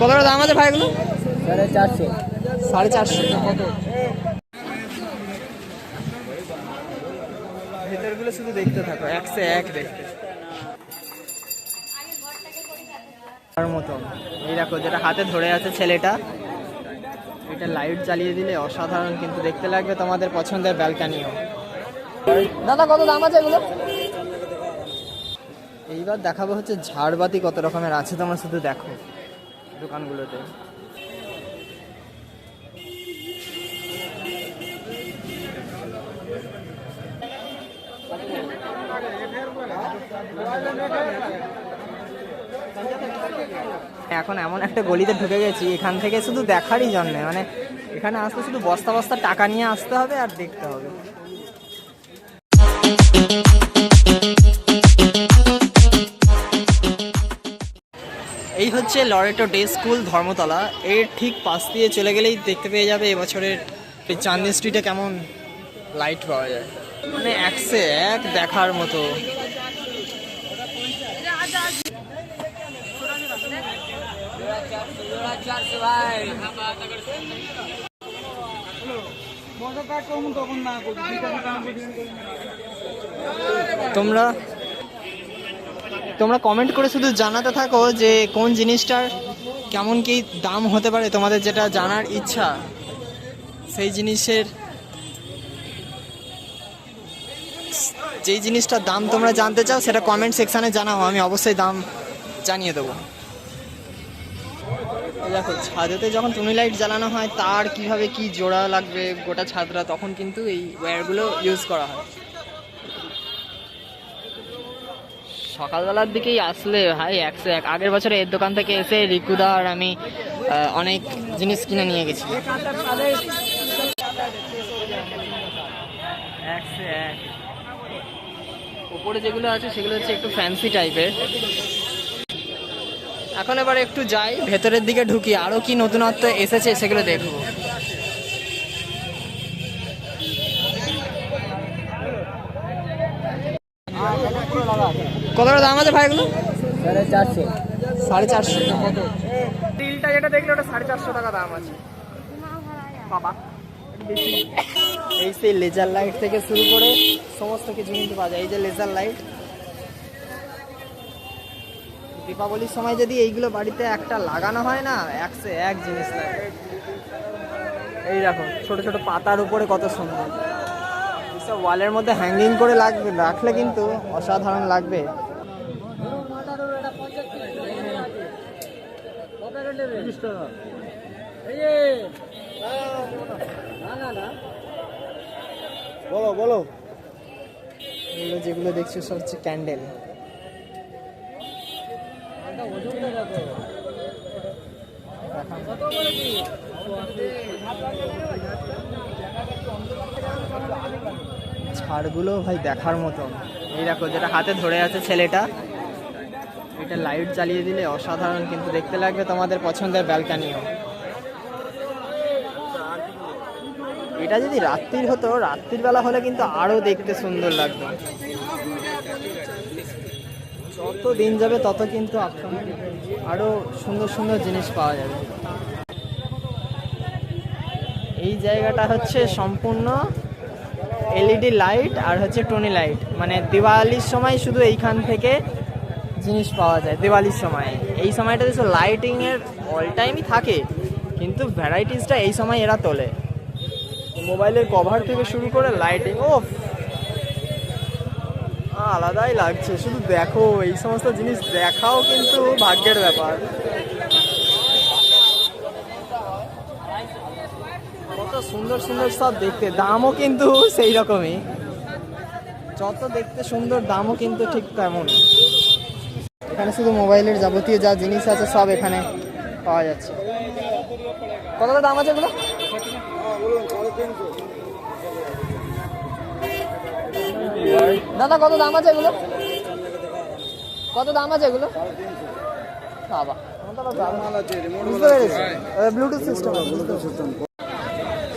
কত করে দাম আছে ভাই এগুলো সাড়ে চারশো। সাড়ে চারশো। ভেতরগুলো শুধু দেখতে থাকো একশো এক দেখতে। তার মতন। এই দেখো যেটা হাতে ধরে আছে ছেলেটা এটা লাইট জ্বালিয়ে দিলে অসাধারণ কিন্তু দেখতে লাগবে তোমাদের পছন্দের ব্যালকানিও। দাদা কত দাম আছে এগুলো? এইবার দেখাবো হচ্ছে ঝাড়বাতি কত রকমের আছে তোমরা শুধু দেখো। দোকানগুলোতে। এখন এমন একটা গলিতে ঢুকে গেছি, এখান থেকে শুধু দেখারই জন্যে। মানে এখানে আসতে শুধু বস্তা বস্তা টাকা নিয়ে আসতে হবে আর দেখতে হবে। হচ্ছে লরেটো ডে স্কুল ধর্মতলা। এর ঠিক পাশ দিয়ে চলে গেলেই দেখতে পেয়ে যাবে এবছরের এই চাঁদনি স্ট্রিটে কেমন লাইট পাওয়া যায়। মানে একশে এক দেখার মতো। তোমরা তোমরা কমেন্ট করে শুধু জানাতে থাকো যে কোন জিনিসটার কেমন কি দাম হতে পারে, তোমাদের যেটা জানার ইচ্ছা, সেই জিনিসের যেই জিনিসটার দাম তোমরা জানতে চাও, সেটা কমেন্ট সেকশানে জানাও, আমি অবশ্যই দাম জানিয়ে দেবো। দেখো, ছাদেতে যখন টুনি লাইট জ্বালানো হয়, তার কীভাবে কি জোড়া লাগবে গোটা ছাদরা তখন কিন্তু এই ওয়্যারগুলো ইউজ করা হয়। সকালবেলার দিকেই আসলে ভাই একশো এক আগের বছরে এর দোকান থেকে এসে রিকুদা আর আমি অনেক জিনিস কিনে নিয়ে গেছি। উপরে যেগুলো আছে সেগুলো হচ্ছে একটু ফ্যান্সি টাইপের এখন এবার একটু যাই ভেতরের দিকে ঢুকি আরও কি নতুনত্ব এসেছে সেগুলো দেখব। কত করে দাম আছে ভাই এগুলো? সাড়ে চারশো। সাড়ে চারশো। তিলটা যেটা দেখলে ওটা সাড়ে চারশো টাকা দাম আছে। বাবা। এই সেই লেজার লাইট থেকে শুরু করে সমস্ত কিছু কিন্তু পাওয়া যায়। এই যে লেজার লাইট দীপাবলির সময় যদি এইগুলো বাড়িতে একটা লাগানো হয় না একশো এক জিনিস লাগে। এই দেখো ছোট ছোট পাতার উপরে কত সুন্দর। এইসব ওয়ালের মধ্যে হ্যাঙ্গিং করে লাগবে রাখলে কিন্তু অসাধারণ লাগবে। বলো বলো। এগুলো যেগুলো দেখছ সব হচ্ছে ক্যান্ডেল ছাড়গুলো ভাই দেখার মতন। এই দেখো যেটা হাতে ধরে আছে ছেলেটা। এটা লাইট জ্বালিয়ে দিলে অসাধারণ, কিন্তু দেখতে লাগবে তোমাদের পছন্দের ব্যালকানিও এটা যদি রাত্রির হতো, রাত্রির বেলা হলে কিন্তু আরও দেখতে সুন্দর লাগতো। যত দিন যাবে, তত কিন্তু আরও সুন্দর সুন্দর জিনিস পাওয়া যাবে। এই জায়গাটা হচ্ছে সম্পূর্ণ এলইডি লাইট আর হচ্ছে টনি লাইট মানে দিওয়ালির সময় শুধু এইখান থেকে জিনিস পাওয়া যায়, দিওয়ালির সময়। এই সময়টাতে শুধু লাইটিংয়ের অল টাইমই থাকে, কিন্তু ভ্যারাইটিসটা এই সময় এরা তোলে। মোবাইলের কভার থেকে শুরু করে লাইটিং ও আলাদাই লাগছে, শুধু দেখো, এই সমস্ত জিনিস দেখাও কিন্তু ভাগ্যের ব্যাপার। কত সুন্দর সুন্দর সব দেখতে, দামও কিন্তু সেই রকমই যত দেখতে সুন্দর, দামও কিন্তু ঠিক তেমন এখানে শুধু মোবাইলের যাবতীয় যা জিনিস আছে সব এখানে পাওয়া যাচ্ছে। কতটা দাম আছে এগুলো? দাদা, কত দাম আছে এগুলো? কত দাম আছে এগুলো? বাবা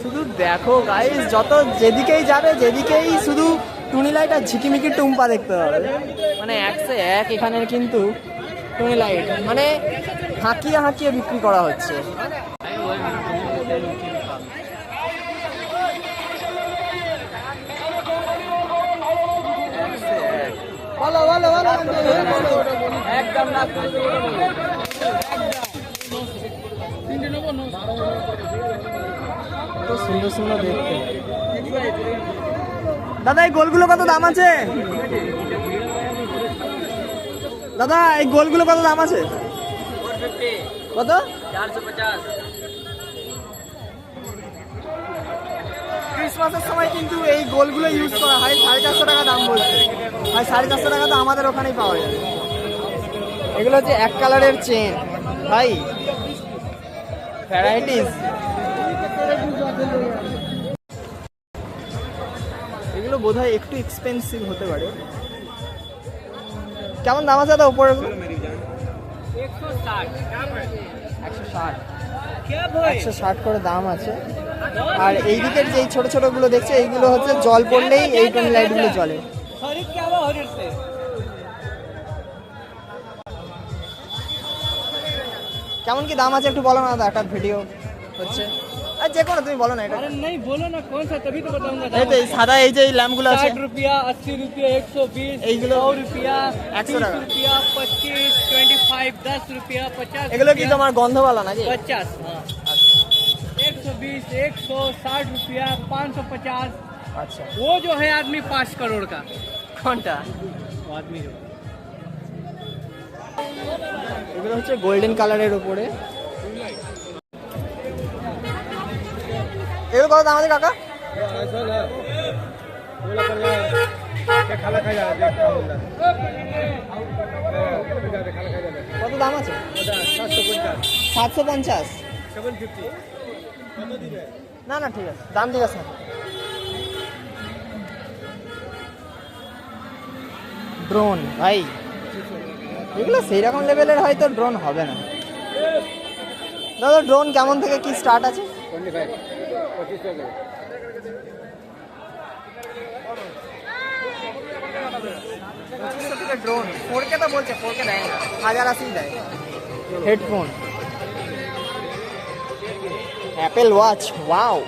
শুধু দেখো গাইস যত যেদিকেই যাবে, যেদিকেই শুধু টুনি লাইট আর ঝিকিমিকি টুম্পা দেখতে হবে। মানে একশো এক এখানের কিন্তু টুনি লাইট মানে হাঁকিয়ে হাঁকিয়ে বিক্রি করা হচ্ছে। একদম না তো সুন্দর সুন্দর দেখতে। দাদা, এই গোলগুলো কত দাম আছে? দাদা, এই গোলগুলো কত দাম আছে? কত? ক্রিসমাসের সময় কিন্তু এই গোলগুলো ইউজ করা হয়। সাড়ে চারশো টাকা দাম বলছে। আর সাড়ে চারশো টাকা তো আমাদের ওখানেই পাওয়া যাবে এগুলো হচ্ছে এক কালারের চেন ভাই ভ্যারাইটিস এগুলো বোধহয় একটু এক্সপেন্সিভ হতে পারে। কেমন দাম আছে দাদা উপরে? একশো ষাট। করে দাম আছে। আর এই দিকের যে ছোট ছোটগুলো দেখছে, এইগুলো হচ্ছে জল পড়লেই এই টোন লাইটগুলো জ্বলে। কেমন কি দাম আছে একটু বলো না, দাদা, একটা ভিডিও হচ্ছে। যে কোনো তুমি বলো না এটা अरे नहीं बोलो ना कौन सा तभी तो बताऊंगा এই তো এই সাদা এই যে এই ল্যাম্পগুলো আছে साठ रुपया अस्सी रुपया एक सौ बीस এইগুলো सौ रुपया एक सौ तीस टाका। रुपया पच्चीस ट्वेंटी फाइव दस रुपया पचास এগুলো কি रुपया, তোমার গন্ধওয়ালা নাকি पचास हाँ एक सौ बीस एक सौ साठ रुपया पाँच सौ पचास আচ্ছা वो जो है आदमी पाँच करोड़ का কোনটা वो आदमी जो এগুলো হচ্ছে গোল্ডেন কালারের উপরে এগুলো কত দাম আছে কাকা। কত দাম আছে? সাতশো পঞ্চাশ। না না, ঠিক আছে। দাম ঠিক আছে। ড্রোন ভাই। এগুলো সেই রকম লেভেলের হয়তো ড্রোন হবে না। দাদা ড্রোন কেমন থেকে কি স্টার্ট আছে? পঁচিশশো থেকে ড্রোন ফোর কে তো বলছে ফোর কে দেয় না। হাজার আশি দেয়। হেডফোন অ্যাপেল ওয়াচ ওয়াও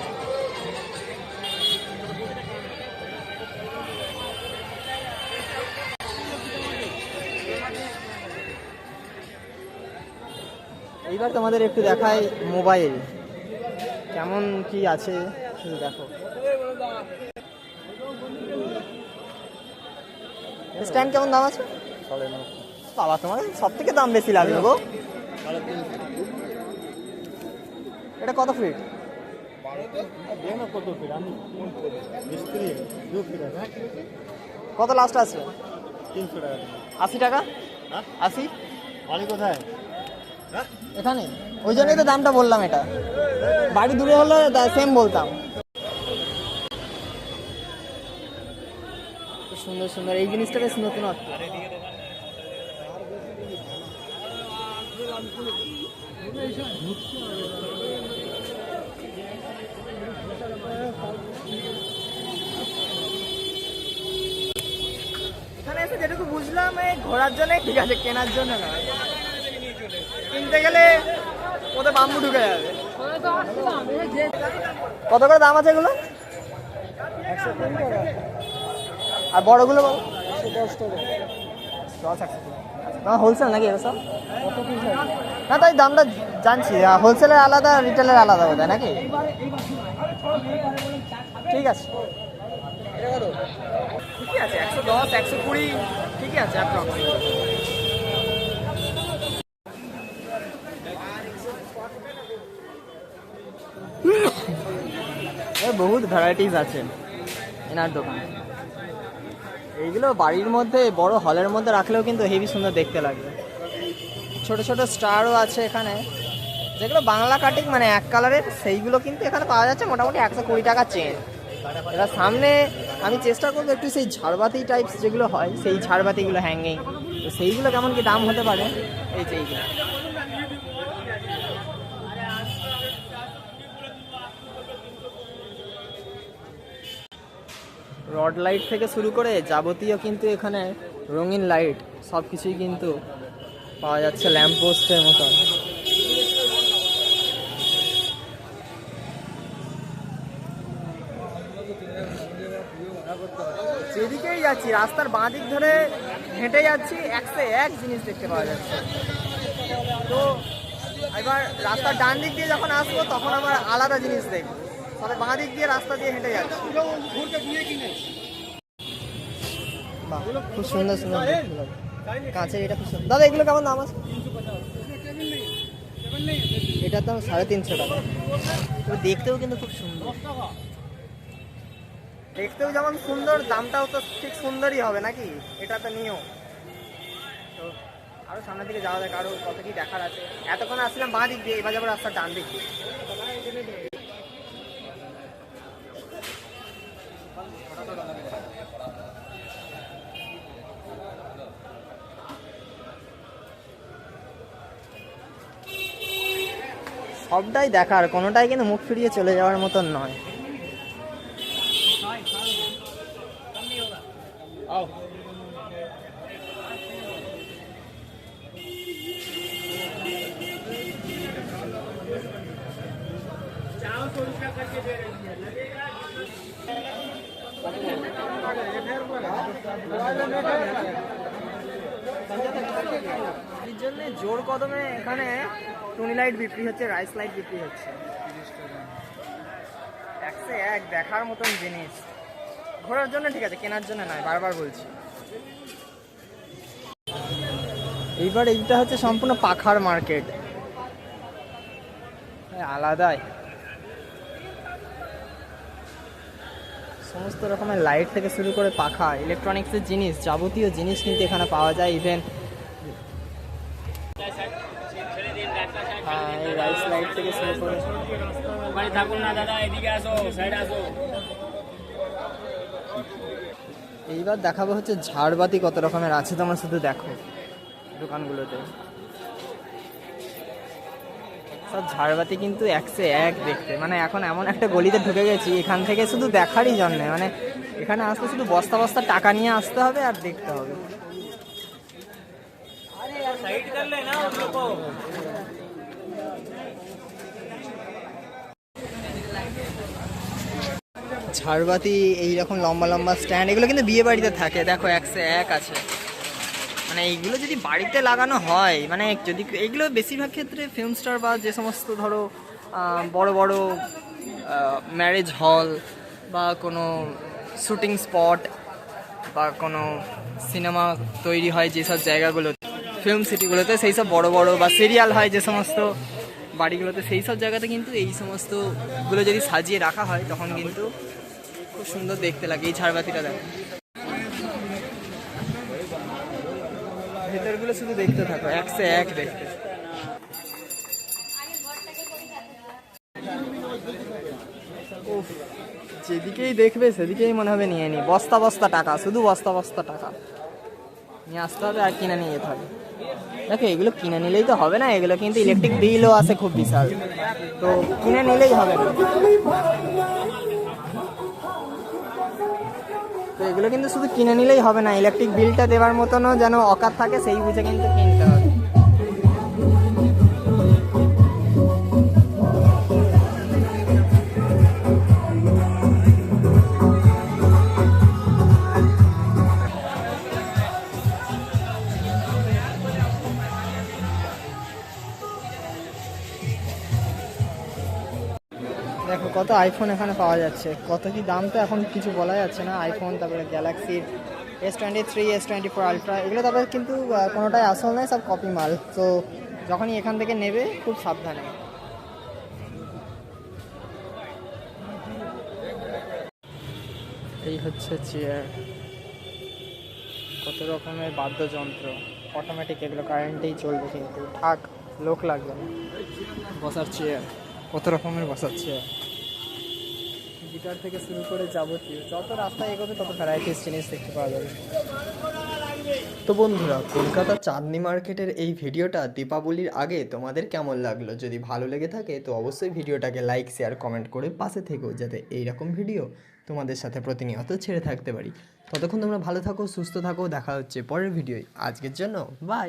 এইবার তোমাদের একটু দেখায় মোবাইল কেমন কি আছে দেখো। স্ট্যান্ড কেমন দাম আছে? বাবা তোমার সব থেকে দাম বেশি লাগল গো। এটা কত ফিট কত লাস্ট আছে। তিনশো টাকা। আশি টাকা? আশি? বাড়ি কোথায়? এখানে? ওই জন্যই তো দামটা বললাম এটা। বাড়ি দূরে হলে সেম বলতাম। সুন্দর সুন্দর। এই জিনিসটা বেশ নতুনত্ব। এখানে এসে যেটুকু বুঝলাম এই ঘোরার জন্য ঠিক আছে কেনার জন্য না কিনতে গেলে ওদের বাম্বু ঢুকে যাবে। কত করে দাম আছে এগুলো? আর বড়গুলো বলো। না হোলসেল নাকি এগুলো সব? না, তাই দামটা জানছি। হোলসেলের আলাদা রিটেলের আলাদা বোধ নাকি? ঠিক আছে। ঠিকই আছে, একশো দশ, একশো কুড়ি, ঠিকই আছে একদম বহুত ভ্যারাইটিস আছে এনার দোকানে। এইগুলো বাড়ির মধ্যে, বড় হলের মধ্যে রাখলেও কিন্তু হেভি সুন্দর দেখতে লাগবে। ছোট ছোট স্টারও আছে এখানে। যেগুলো বাংলা কাটিং মানে এক কালারের সেইগুলো কিন্তু এখানে পাওয়া যাচ্ছে মোটামুটি একশো কুড়ি টাকা চেন এবার সামনে আমি চেষ্টা করব একটু সেই ঝাড়বাতি টাইপস যেগুলো হয়, সেই ঝাড়বাতিগুলো হ্যাঙ্গিং তো সেইগুলো কেমন কি দাম হতে পারে? এই যে এইগুলো। রড লাইট থেকে শুরু করে যাবতীয় কিন্তু এখানে রঙিন লাইট সব কিছুই কিন্তু পাওয়া যাচ্ছে ল্যাম্প পোস্টের মতন। যেদিকেই যাচ্ছি, রাস্তার বাঁ দিক ধরে হেঁটে যাচ্ছি, একশো এক জিনিস দেখতে পাওয়া যাচ্ছে। তো এবার রাস্তার ডান দিক দিয়ে যখন আসব, তখন আমার আলাদা জিনিস দেখব। তবে বাঁ দিক দিয়ে রাস্তা দিয়ে হেঁটে যাচ্ছে। খুব সুন্দর সুন্দর কাঁচের এটা খুব সুন্দর। দাদা, এগুলো কেমন দাম আছে? এটার দাম সাড়ে তিনশো টাকা। দেখতেও কিন্তু খুব সুন্দর। দেখতেও যেমন সুন্দর, দামটাও তো ঠিক সুন্দরই হবে নাকি? এটা তো নিয়েও। তো আরও সামনের দিকে যাওয়া যাক, আরও কত কি দেখার আছে। এতক্ষণ আসলাম বাঁ দিক দিয়ে, এবার যাব রাস্তার ডান দিক দিয়ে। সবটাই দেখার কোনোটাই কিন্তু মুখ ফিরিয়ে চলে যাওয়ার মতন নয়। জোর কদমে এখানে টুনি লাইট বিক্রি হচ্ছে, রাইস লাইট বিক্রি হচ্ছে। একশো এক দেখার মতন জিনিস। ঘোরার জন্য ঠিক আছে, কেনার জন্য নয়, বারবার বলছি। এইবার এইটা হচ্ছে সম্পূর্ণ পাখার মার্কেট। আলাদাই। সমস্ত রকমের লাইট থেকে শুরু করে পাখা ইলেকট্রনিক্সের জিনিস যাবতীয় জিনিস কিন্তু এখানে পাওয়া যায় ইভেন হ্যাঁ রাইস লাইট থেকে শুরু করে এইবার দেখাবো হচ্ছে ঝাড়বাতি কত রকমের আছে তোমরা শুধু দেখো দোকানগুলোতে। সব ঝাড়বাতি কিন্তু একসে এক দেখতে। মানে এখন এমন একটা গলিতে ঢুকে গেছি, এখান থেকে শুধু দেখারই জন্যে। মানে এখানে আসতে শুধু বস্তা বস্তা টাকা নিয়ে আসতে হবে আর দেখতে হবে। ঝাড়বাতি, এইরকম লম্বা লম্বা স্ট্যান্ড এগুলো কিন্তু বিয়ে বাড়িতে থাকে। দেখো একশো এক আছে। মানে এইগুলো যদি বাড়িতে লাগানো হয় মানে যদি এগুলো বেশিরভাগ ক্ষেত্রে ফিল্ম স্টার বা যে সমস্ত ধরো বড় বড় ম্যারেজ হল বা কোনো শুটিং স্পট বা কোনো সিনেমা তৈরি হয় যেসব জায়গাগুলো ফিল্ম সিটিগুলোতে সেই সব বড় বড় বা সিরিয়াল হয় যে সমস্ত বাড়িগুলোতে সেই সব জায়গাতে কিন্তু এই সমস্তগুলো যদি সাজিয়ে রাখা হয়, তখন কিন্তু খুব সুন্দর দেখতে লাগে এই ঝাড়বাতিটা দেখো। ভেতরগুলো শুধু দেখতে থাকো, একশো এক দেখতে। যেদিকেই দেখবে সেদিকেই মনে হবে নিয়ে নি। বস্তা বস্তা টাকা, শুধু বস্তা বস্তা টাকা। নিয়ে আসতে হবে আর কিনে নিয়ে যেতে হবে। দেখো, এগুলো কিনে নিলেই তো হবে না, এগুলো কিন্তু ইলেকট্রিক বিলও আছে খুব বিশাল। তো কিনে নিলেই হবে না। তো এগুলো কিন্তু শুধু কিনে নিলেই হবে না ইলেকট্রিক বিলটা দেওয়ার মতনও যেন অকাত থাকে, সেই বুঝে কিন্তু কিনতে হবে। কত আইফোন এখানে পাওয়া যাচ্ছে? কত কি দাম তো এখন কিছু বলা যাচ্ছে না। আইফোন তারপরে গ্যালাক্সির S twenty three S twenty four ultra এগুলো তারপরে কিন্তু কোনোটাই আসল নয়, সব কপি মাল। তো যখনই এখান থেকে নেবে, খুব সাবধানে। এই হচ্ছে চেয়ার কত রকমের বাদ্যযন্ত্র। অটোমেটিক এগুলো কারেন্টেই চলবে কিন্তু। থাক, লোক লাগবে না। বসার চেয়ার কত রকমের বসার চেয়ার গিটার থেকে শুরু করে যাবতীয় যত রাস্তায় এগোবে তত ভ্যারাইটিস জিনিস দেখতে পাওয়া যাবে। তো বন্ধুরা কলকাতা চাঁদনি মার্কেটের এই ভিডিওটা দীপাবলির আগে তোমাদের কেমন লাগল? যদি ভালো লেগে থাকে, তো অবশ্যই ভিডিওটাকে লাইক শেয়ার কমেন্ট করে পাশে থেকো যাতে এই রকম ভিডিও তোমাদের সাথে প্রতিনিয়ত ছেড়ে থাকতে পারি। ততক্ষণ তোমরা ভালো থাকো, সুস্থ থাকো, দেখা হচ্ছে পরের ভিডিওয়। আজকের জন্য বাই